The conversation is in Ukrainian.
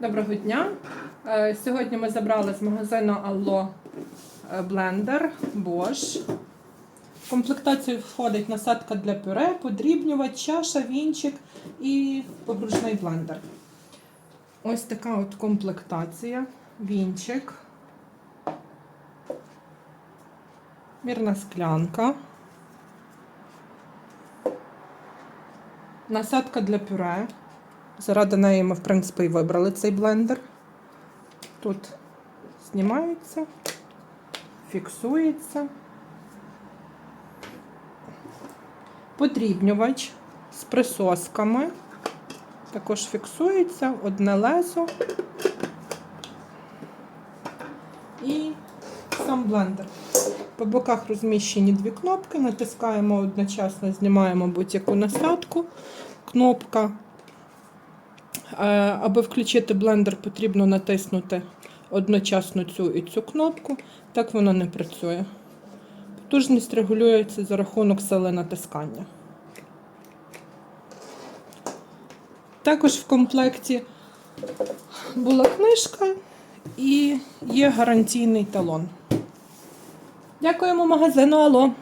Доброго дня. Е, Сьогодні ми забрали з магазину Allo е, блендер Bosch. В комплектацію входить насадка для пюре, подрібнювач, чаша, вінчик і погружний блендер. Ось така от комплектація. Вінчик. Мірна склянка. Насадка для пюре. Заради неї ми, в принципі, і вибрали цей блендер. Тут знімається, фіксується. Подрібнювач з присосками. Також фіксується одне лезо. І сам блендер. По боках розміщені дві кнопки. Натискаємо одночасно, знімаємо будь-яку насадку. Кнопка Аби включити блендер, потрібно натиснути одночасно цю і цю кнопку. Так воно не працює. Потужність регулюється за рахунок сили натискання. Також в комплекті була книжка і є гарантійний талон. Дякуємо магазину Ало.